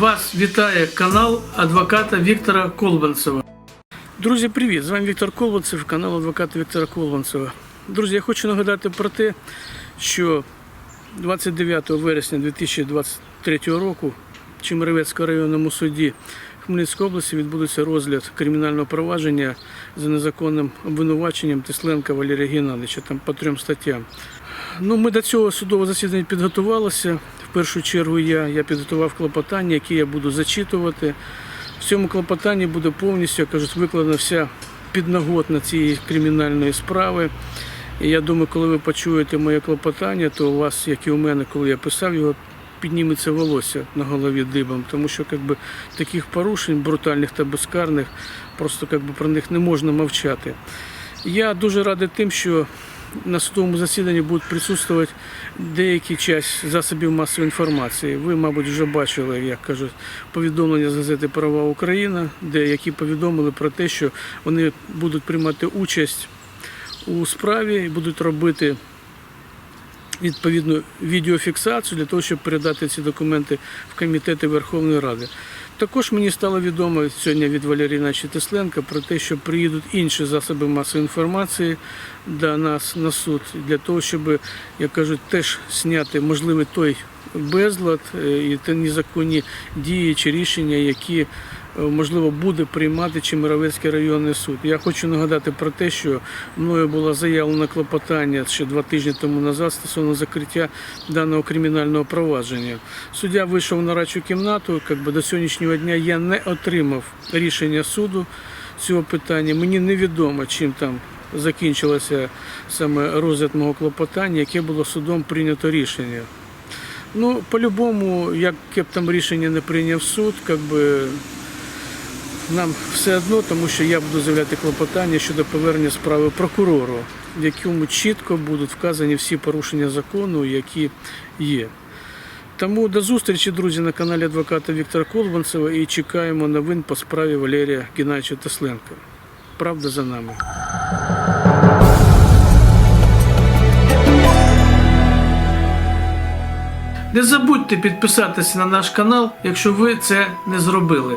Вас вітає канал адвоката Віктора Колбанцева. Друзі, привіт! З вами Віктор Колбанцев, канал адвоката Віктора Колбанцева. Друзі, я хочу нагадати про те, що 29 вересня 2023 року в Чемеровецькому районному суді Хмельницької області відбудеться розгляд кримінального провадження за незаконним обвинуваченням Тесленка Валерія Геннадійовича там по трьом статтям. Ну, ми до цього судового засідання підготувалися. Першу чергу я, я підготував клопотання, які я буду зачитувати. В цьому клопотанні буде повністю, як кажуть, викладена вся підноготна цієї кримінальної справи. І я думаю, коли ви почуєте моє клопотання, то у вас, як і у мене, коли я писав його, підніметься волосся на голові дибом, тому що якби, таких порушень брутальних та безкарних, просто якби, про них не можна мовчати. Я дуже радий тим, що на судовому засіданні будуть присутствувати деякі часть засобів масової інформації. Ви, мабуть, вже бачили, як кажуть, повідомлення з газети Права Україна, де які повідомили про те, що вони будуть приймати участь у справі і будуть робити відповідну відеофіксацію для того, щоб передати ці документи в комітети Верховної Ради. Також мені стало відомо сьогодні від Валеріна Тесленка про те, що приїдуть інші засоби масової інформації до нас на суд для того, щоб, як кажуть, теж зняти можливий той безлад е, і ті незаконні дії чи рішення, які можливо буде приймати Чемеровецький районний суд. Я хочу нагадати про те, що мною було заявлено клопотання ще два тижні тому назад стосовно закриття даного кримінального провадження. Суддя вийшов на радчу кімнату. Якби до сьогоднішнього дня я не отримав рішення суду цього питання. Мені невідомо, чим там закінчилося саме розгляд мого клопотання, яке було судом прийнято рішення. Ну, по-любому, яке б там рішення не прийняв суд, як би нам все одно, тому що я буду заявляти клопотання щодо повернення справи прокурору, в якому чітко будуть вказані всі порушення закону, які є. Тому до зустрічі, друзі, на каналі адвоката Віктора Колбанцева і чекаємо новин по справі Валерія Геннадійовича Тесленка. Правда за нами. Не забудьте підписатися на наш канал, якщо ви це не зробили.